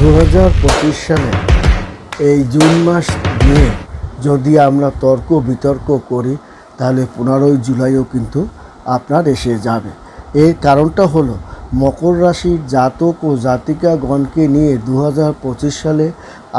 দু হাজার পঁচিশ সালে এই জুন মাস নিয়ে যদি আমরা তর্ক বিতর্ক করি, তাহলে পনেরোই জুলাইও কিন্তু আপনার এসে যাবে। এর কারণটা হলো, মকর রাশির জাতক ও জাতিকাগণকে নিয়ে দু হাজার পঁচিশ সালে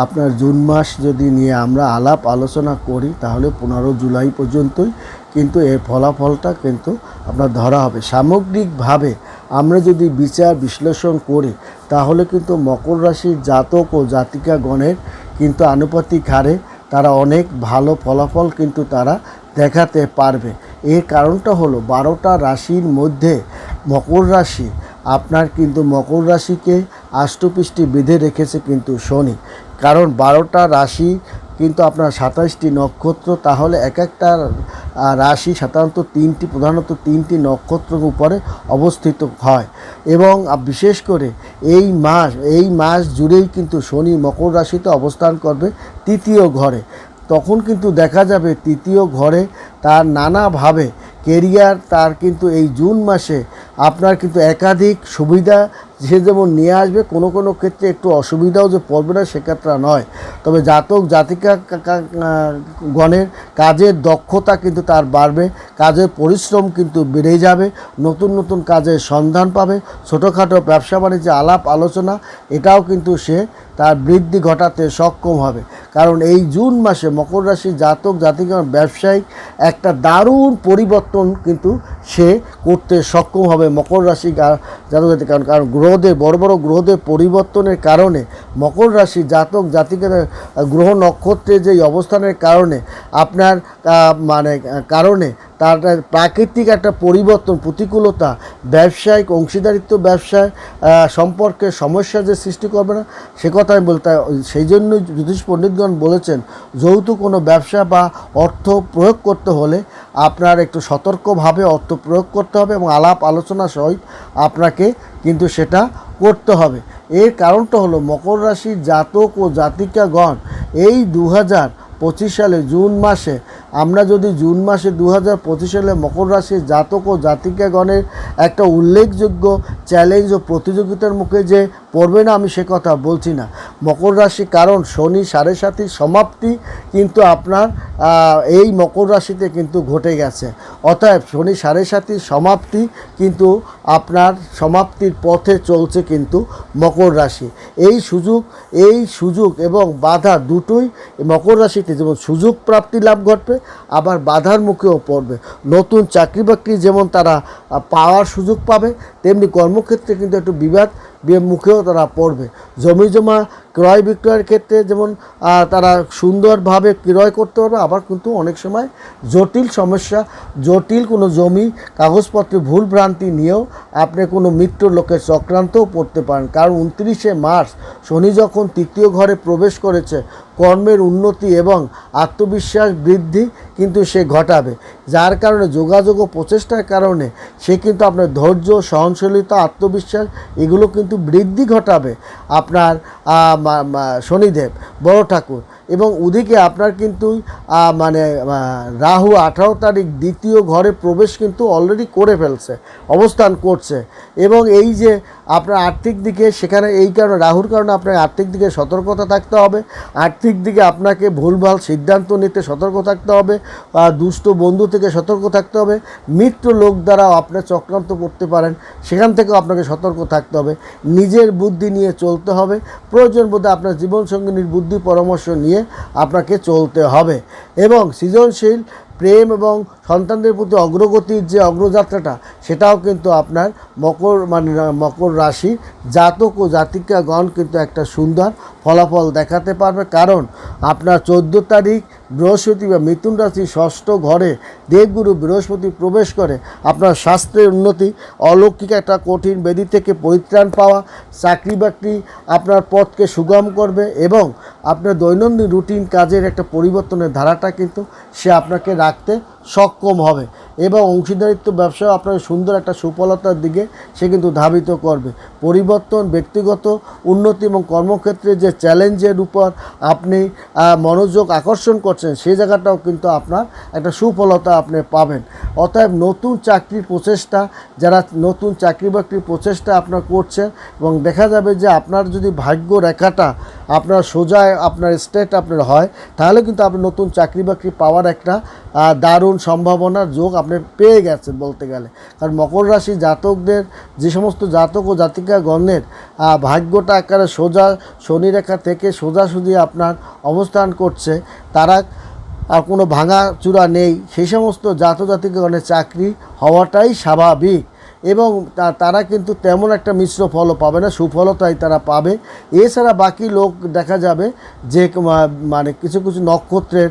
আপনার জুন মাস যদি নিয়ে আমরা আলাপ আলোচনা করি, তাহলে পনেরো জুলাই পর্যন্তই কিন্তু এর ফলাফলটা কিন্তু আপনার ধরা হবে। সামগ্রিকভাবে আমরা যদি বিচার বিশ্লেষণ করি, তাহলে কিন্তু মকর রাশির জাতক ও জাতিকাগণের কিন্তু আনুপাতিক হারে তারা অনেক ভালো ফলাফল কিন্তু তারা দেখাতে পারবে। এর কারণটা হলো, বারোটা রাশির মধ্যে মকর রাশি, আপনার কিন্তু মকর রাশিকে আষ্টপৃষ্টি বেঁধে রেখেছে কিন্তু শনি। কারণ বারোটা রাশি কিন্তু আপনার সাতাশটি নক্ষত্র, তাহলে এক একটা রাশি সাধারণত তিনটি, প্রধানত তিনটি নক্ষত্রের উপরে অবস্থিত হয়। এবং বিশেষ করে এই মাস এই মাস জুড়েই কিন্তু শনি মকর রাশিতে অবস্থান করবে তৃতীয় ঘরে। তখন কিন্তু দেখা যাবে তৃতীয় ঘরে তার নানাভাবে কেরিয়ার তার কিন্তু এই জুন মাসে আপনার কিন্তু একাধিক সুবিধা সে যেমন নিয়ে আসবে, কোনো কোনো ক্ষেত্রে একটু অসুবিধাও যে পড়বে না সেক্ষেত্রে নয়। তবে জাতক, জাতিকা গণের কাজের দক্ষতা কিন্তু তার বাড়বে, কাজের পরিশ্রম কিন্তু বেড়ে যাবে, নতুন নতুন কাজের সন্ধান পাবে, ছোটোখাটো ব্যবসা বাণিজ্যে, আলাপ আলোচনা, এটাও কিন্তু সে তার বৃদ্ধি ঘটাতে সক্ষম হবে। কারণ এই জুন মাসে মকর রাশি জাতক জাতিগণ ব্যবসায়িক একটা দারুণ পরিবর্তন কিন্তু সে করতে সক্ষম হবে মকর রাশি জাতক জাতি কারণ। কারণ গ্রহদের, বড় বড় গ্রহদের পরিবর্তনের কারণে মকর রাশি জাতক জাতিকে গ্রহ নক্ষত্রের যে অবস্থানের কারণে, আপনার মানে কারণে তার প্রাকৃতিক একটা পরিবর্তন, প্রতিকূলতা, ব্যবসায়িক, অংশীদারিত্ব ব্যবসায় সম্পর্কে সমস্যা যে সৃষ্টি করবে না, সে কথা আমি বলতে সেই জন্য জ্যোতিষ পণ্ডিতগণ বলেছেন, যৌথ কোনো ব্যবসা বা অর্থ প্রয়োগ করতে হলে আপনার একটু সতর্কভাবে অর্থ প্রয়োগ করতে হবে এবং আলাপ আলোচনা সহিত আপনাকে কিন্তু সেটা করতে হবে। এর কারণটা হলো মকর রাশির জাতক ও জাতিকাগণ এই দু পঁচিশ সালে জুন মাসে আমরা যদি জুন মাসে দু হাজার পঁচিশ সালে মকর রাশির জাতক ও জাতিকাগণের একটা উল্লেখযোগ্য চ্যালেঞ্জ ও প্রতিযোগিতার মুখে যে পড়বে না, আমি সে কথা বলছি না। মকর রাশি কারণ শনি সাড়ে সাতির সমাপ্তি কিন্তু আপনার এই মকর রাশিতে কিন্তু ঘটে গেছে। অতএব শনি সাড়ে সাতির সমাপ্তি কিন্তু আপনার সমাপ্তির পথে চলছে কিন্তু মকর রাশি। এই সুযোগ এই সুযোগ এবং বাধা দুটোই মকর রাশিতে যেমন সুযোগ প্রাপ্তি লাভ ঘটবে আবার বাধার মুখেও পড়বে। নতুন চাকরি বাকরি যেমন তারা পাওয়ার সুযোগ পাবে, তেমনি কর্মক্ষেত্রে কিন্তু একটু বিবাদ মুখেও তারা পড়বে। জমি জমা, ক্রয় বিক্রয়ের ক্ষেত্রে যেমন তারা সুন্দরভাবে ক্রয় করতে পারবে, আবার কিন্তু অনেক সময় জটিল সমস্যা, জটিল কোনো জমি, কাগজপত্রে ভুল ভ্রান্তি নিয়েও আপনি কোনো মৃত্যু লোকের চক্রান্তও পড়তে পারেন। কারণ উনত্রিশে মার্চ, শনি যখন তৃতীয় ঘরে প্রবেশ করেছে, কর্মের উন্নতি এবং আত্মবিশ্বাস বৃদ্ধি কিন্তু সে ঘটাবে। যার কারণে যোগাযোগ ও প্রচেষ্টার কারণে সে কিন্তু আপনার ধৈর্য, সহনশীলতা, আত্মবিশ্বাস, এগুলো কিন্তু বৃদ্ধি ঘটাবে। আপনার শনিদেব, বড় ঠাকুর এবং ওদিকে আপনার কিন্তু মানে রাহু আঠারো তারিখ দ্বিতীয় ঘরে প্রবেশ কিন্তু অলরেডি করে ফেলছে, অবস্থান করছে। এবং এই যে আপনার আর্থিক দিকে, সেখানে এই কারণে, রাহুর কারণে আপনার আর্থিক দিকে সতর্কতা থাকতে হবে। আর্থিক দিকে আপনাকে ভুলভাল সিদ্ধান্ত নিতে সতর্ক থাকতে হবে। দুষ্ট বন্ধু থেকে সতর্ক থাকতে হবে। মিত্র লোক দ্বারাও আপনার চক্রান্ত করতে পারেন। সেখান থেকেও আপনাকে সতর্ক থাকতে হবে। নিজের বুদ্ধি নিয়ে চলতে হবে। প্রয়োজন বোধে আপনার জীবনসঙ্গিনীর বুদ্ধি পরামর্শ নিয়ে আপনাকে চলতে হবে। এবং সৃজনশীল প্রেম এবং সন্তানদের প্রতি অগ্রগতির যে অগ্রযাত্রাটা, সেটাও কিন্তু আপনার মকর মানে মকর রাশি জাতক ও জাতিকাগণ কিন্তু একটা সুন্দর ফলাফল দেখাতে পারবে। কারণ আপনার চোদ্দ তারিখ বৃহস্পতি বা মিথুন রাশি ষষ্ঠ ঘরে দেবগুরু বৃহস্পতি প্রবেশ করে আপনার স্বাস্থ্যের উন্নতি, অলৌকিক একটা কঠিন বেদি থেকে পরিত্রাণ পাওয়া, চাকরি বাকরি আপনার পথকে সুগম করবে এবং আপনার দৈনন্দিন রুটিন কাজের একটা পরিবর্তনের ধারাটা কিন্তু সে আপনাকে রাখতে সক্ষম হবে। এবং অংশীদারিত্ব ব্যবসা আপনার সুন্দর একটা সুফলতার দিকে সে কিন্তু ধাবিত করবে। পরিবর্তন ব্যক্তিগত উন্নতি এবং কর্মক্ষেত্রে যে চ্যালেঞ্জের উপর আপনি মনোযোগ আকর্ষণ করছেন সেই জায়গাটাও কিন্তু আপনার একটা সুফলতা আপনি পাবেন। অতএব নতুন চাকরির প্রচেষ্টা যারা নতুন চাকরি বাকরির প্রচেষ্টা আপনার করছেন এবং দেখা যাবে যে আপনার যদি ভাগ্য রেখাটা আপনার সোজা আপনার স্টেট আপনার হয় তাহলে কিন্তু আপনি নতুন চাকরি বাকরি পাওয়ার একটা আহ, দারুণ সম্ভাবনার যোগ আপনি পেয়ে গেছেন বলতে গেলে। কারণ মকর রাশি জাতকদের, যে সমস্ত জাতক ও জাতিকা গণের ভাগ্যটা আকারে সোজা শনি রেখা থেকে সোজাসুজি আপনার অবস্থান করছে। তারা আর কোনো ভাঙা চূড়া নেই। সেই সমস্ত জাতজাতিগণের চাকরি হওয়াটাই স্বাভাবিক। এবং তারা কিন্তু তেমন একটা মিশ্র ফলও পাবে না, সুফলতাই তারা পাবে। এছাড়া বাকি লোক দেখা যাবে যে মানে কিছু কিছু নক্ষত্রের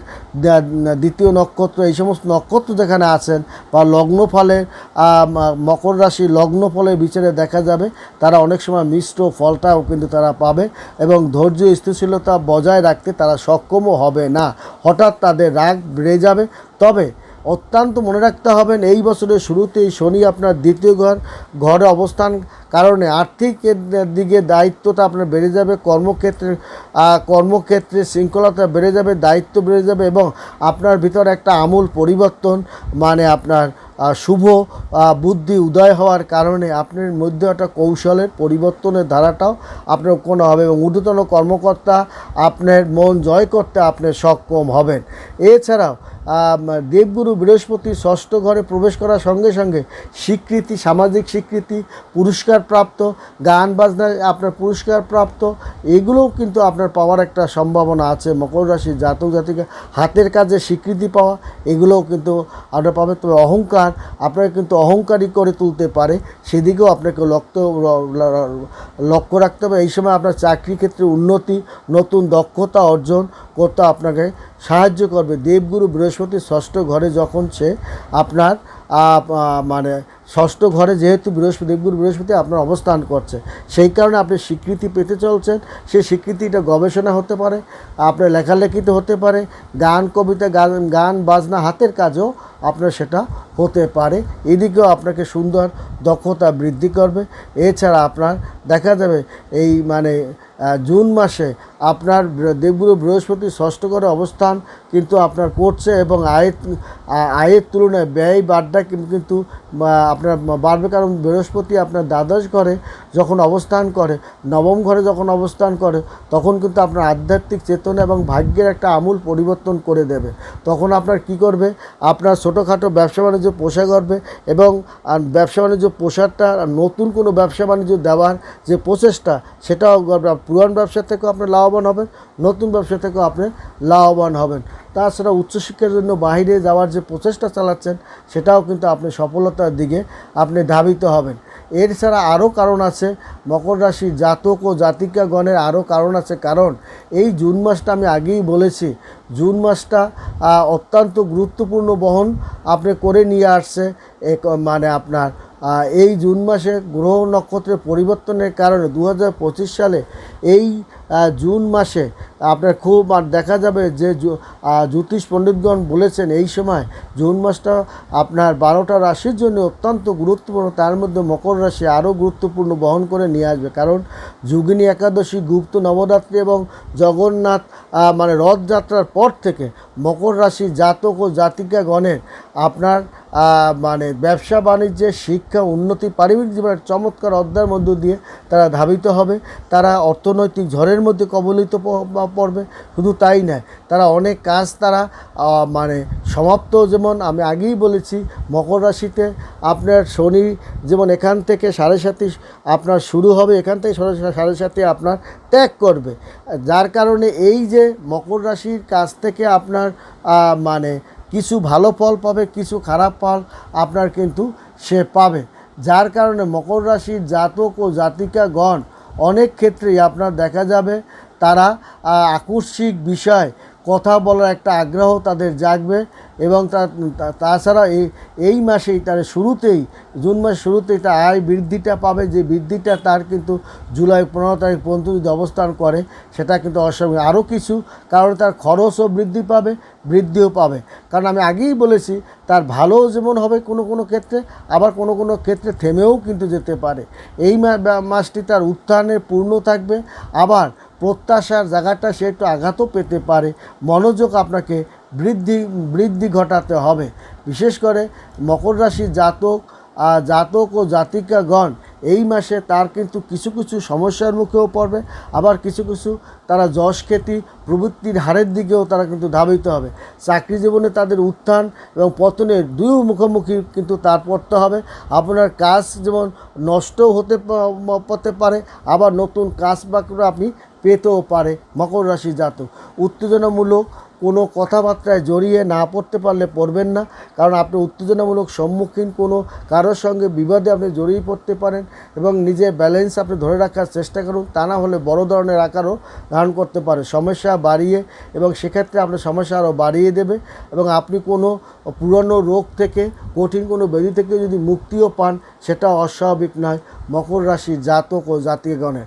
দ্বিতীয় নক্ষত্র, এই সমস্ত নক্ষত্র যেখানে আছেন বা লগ্ন ফলে মকর রাশি লগ্ন ফলের বিচারে দেখা যাবে, তারা অনেক সময় মিশ্র ফলটাও কিন্তু তারা পাবে এবং ধৈর্য, স্থিতিশীলতা বজায় রাখতে তারা সক্ষমও হবে না। হঠাৎ তাদের রাগ বেড়ে যাবে। তবে অত্যন্ত মনে রাখতে হবেন, এই বছরের শুরুতেই শনি আপনার দ্বিতীয় ঘর, ঘরে অবস্থান কারণে আর্থিক দিকে দায়িত্বটা আপনার বেড়ে যাবে কর্মক্ষেত্রে কর্মক্ষেত্রে শৃঙ্খলতা বেড়ে যাবে, দায়িত্ব বেড়ে যাবে এবং আপনার ভিতর একটা আমূল পরিবর্তন মানে আপনার শুভ বুদ্ধি উদয় হওয়ার কারণে আপনার মধ্যে একটা কৌশলের পরিবর্তনের ধারাটাও আপনার কোনো হবে এবং ঊর্ধ্বতন কর্মকর্তা আপনার মন জয় করতে আপনি সক্ষম হবেন। এছাড়াও দেবগুরু বৃহস্পতি ষষ্ঠ ঘরে প্রবেশ করার সঙ্গে সঙ্গে স্বীকৃতি, সামাজিক স্বীকৃতি, পুরস্কার প্রাপ্ত, গান বাজনায় আপনার পুরস্কার প্রাপ্ত, এগুলোও কিন্তু আপনার পাওয়ার একটা সম্ভাবনা আছে। মকর রাশির জাতক জাতিকা হাতের কাজে স্বীকৃতি পাওয়া, এগুলোও কিন্তু আপনার পাবে তবে অহংকার আপনাকে কিন্তু অহংকারী করে তুলতে পারে। সেদিকেও আপনাকে লক্ষ্য লক্ষ্য রাখতে হবে। এই সময় আপনার চাকরি ক্ষেত্রে উন্নতি, নতুন দক্ষতা অর্জন করতে আপনাকে সাহায্য করবে। দেবগুরু বৃহস্পতি ষষ্ঠ ঘরে যখন সে আপনার মানে ষষ্ঠ ঘরে যেহেতু বৃহস্পতি, দেবগুরু বৃহস্পতি আপনার অবস্থান করছে, সেই কারণে আপনি স্বীকৃতি পেতে চলছেন। সেই স্বীকৃতিটা গবেষণা হতে পারে, আপনার লেখালেখিতে হতে পারে, গান, কবিতা, গান গান, বাজনা, হাতের কাজও আপনার সেটা হতে পারে। এদিকেও আপনাকে সুন্দর দক্ষতা বৃদ্ধি করবে। এছাড়া আপনার দেখা যাবে এই মানে জুন মাসে আপনার দেবগুরু বৃহস্পতি ষষ্ঠ অবস্থান কিন্তু আপনার করছে এবং আয়ের আয়ের তুলনায় ব্যয় বাড্ডা কিন্তু আপনার বাড়বে কারণ বৃহস্পতি আপনার দ্বাদশ ঘরে যখন অবস্থান করে, নবম ঘরে যখন অবস্থান করে, তখন কিন্তু আপনার আধ্যাত্মিক চেতনা এবং ভাগ্যের একটা আমূল পরিবর্তন করে দেবে। তখন আপনার কি করবে? আপনার ছোটোখাটো ব্যবসা বাণিজ্য পোষা করবে এবং ব্যবসা বাণিজ্য পোষারটা নতুন কোনো ব্যবসা বাণিজ্য দেওয়ার যে প্রচেষ্টা, সেটাও পুরান ব্যবসা থেকেও আপনি লাভবান হবেন, নতুন ব্যবসা থেকেও আপনি লাভবান হবেন। তাছাড়া উচ্চশিক্ষার জন্য বাইরে যাওয়ার যে প্রচেষ্টা চালাচ্ছেন, সেটাও কিন্তু আপনি সফলতার দিকে আপনি ধাবিত হবেন। এর ছাড়া আরও কারণ আছে, মকর রাশির জাতক ও জাতিকাগণের আরও কারণ আছে। কারণ এই জুন মাসটা আমি আগেই বলেছি, জুন মাসটা অত্যন্ত গুরুত্বপূর্ণ বহন আপনি করে নিয়ে আসছে। এক মানে আপনার এই জুন মাসে গ্রহ নক্ষত্রের পরিবর্তনের কারণে দু হাজার পঁচিশ সালে এই জুন মাসে আপনার খুব, আর দেখা যাবে যে জ্যোতিষ পণ্ডিতগণ বলেছেন এই সময় জুন মাসটা আপনার বারোটা রাশির জন্য অত্যন্ত গুরুত্বপূর্ণ, তার মধ্যে মকর রাশি আরও গুরুত্বপূর্ণ বহন করে নিয়ে আসবে। কারণ যোগিনী একাদশী, গুপ্ত নবরাত্রি এবং জগন্নাথ মানে রথযাত্রার পর থেকে মকর রাশি জাতক ও জাতিকাগণের আপনার মানে ব্যবসা বাণিজ্যের শিক্ষা, উন্নতি, পারিবারিক জীবনের চমৎকার অধ্যায়ের মধ্য দিয়ে তারা ধাবিত হবে। তারা অর্থনৈতিক ঝড়ের মধ্যে কবলিত পড়বে, শুধু তাই নয়, তারা অনেক কাজ তারা মানে সমাপ্ত যেমন আমি আগেই বলেছি, মকর রাশিতে আপনার শনি যেমন এখান থেকে সাড়ে সাথে আপনার শুরু হবে এখান থেকে সাড়ে সাথে আপনার ত্যাগ করবে। যার কারণে এই যে মকর রাশির কাছ থেকে আপনার মানে কিছু ভালো ফল পাবে, কিছু খারাপ ফল আপনার কিন্তু সে পাবে। যার কারণে মকর রাশির জাতক ও জাতিকাগণ অনেক ক্ষেত্রেই আপনার দেখা যাবে তারা আকস্মিক বিষয় কথা বলার একটা আগ্রহ তাদের জাগবে এবং তাছাড়া এই এই মাসেই তার শুরুতেই, জুন মাসের শুরুতেই তার আয় বৃদ্ধিটা পাবে, যে বৃদ্ধিটা তার কিন্তু জুলাই পনেরো তারিখ পর্যন্ত যদি অবস্থান করে, সেটা কিন্তু অস্বাভাবিক। আরও কিছু, কারণ তার খরচও বৃদ্ধি পাবে, বৃদ্ধিও পাবে। কারণ আমি আগেই বলেছি, তার ভালোও যেমন হবে কোনো কোনো ক্ষেত্রে, আবার কোনো কোনো ক্ষেত্রে থেমেও কিন্তু যেতে পারে। এই মাসটি তার উত্থানে পূর্ণ থাকবে। আবার প্রত্যাশার জায়গাটা সে একটু আঘাতও পেতে পারে। মনোযোগ আপনাকে বৃদ্ধি বৃদ্ধি ঘটাতে হবে। বিশেষ করে মকর রাশির জাতক জাতক ও জাতিকাগণ, এই মাসে তার কিন্তু কিছু কিছু সমস্যার মুখেও পড়বে। আবার কিছু কিছু তারা যশ খ্যাতি প্রবৃত্তির হারের দিকেও তারা কিন্তু ধাবিত হবে। চাকরি জীবনে তাদের উত্থান এবং পতনের দুই মুখোমুখি কিন্তু তার পড়তে হবে। আপনার কাজ যেমন নষ্টও হতে পারে। আবার নতুন কাজ বাকরা আপনি পেতেও পারে মকর রাশি জাতক। উত্তেজনামূলক কোনো কথাবার্তায় জড়িয়ে না পড়তে পারলে পড়বেন না। কারণ আপনি উত্তেজনামূলক সম্মুখীন কোনো কারোর সঙ্গে বিবাদে আপনি জড়িয়ে পড়তে পারেন এবং নিজের ব্যালেন্স আপনি ধরে রাখার চেষ্টা করুন। তা না হলে বড় ধরনের আকারও ধারণ করতে পারে। সমস্যা বাড়িয়ে এবং সেক্ষেত্রে আপনার সমস্যা আরও বাড়িয়ে দেবে এবং আপনি কোনো পুরনো রোগ থেকে, কঠিন কোনো ব্যাধি থেকে যদি মুক্তিও পান সেটা অস্বাভাবিক নয়। মকর রাশি জাতক ও জাতীয়গণের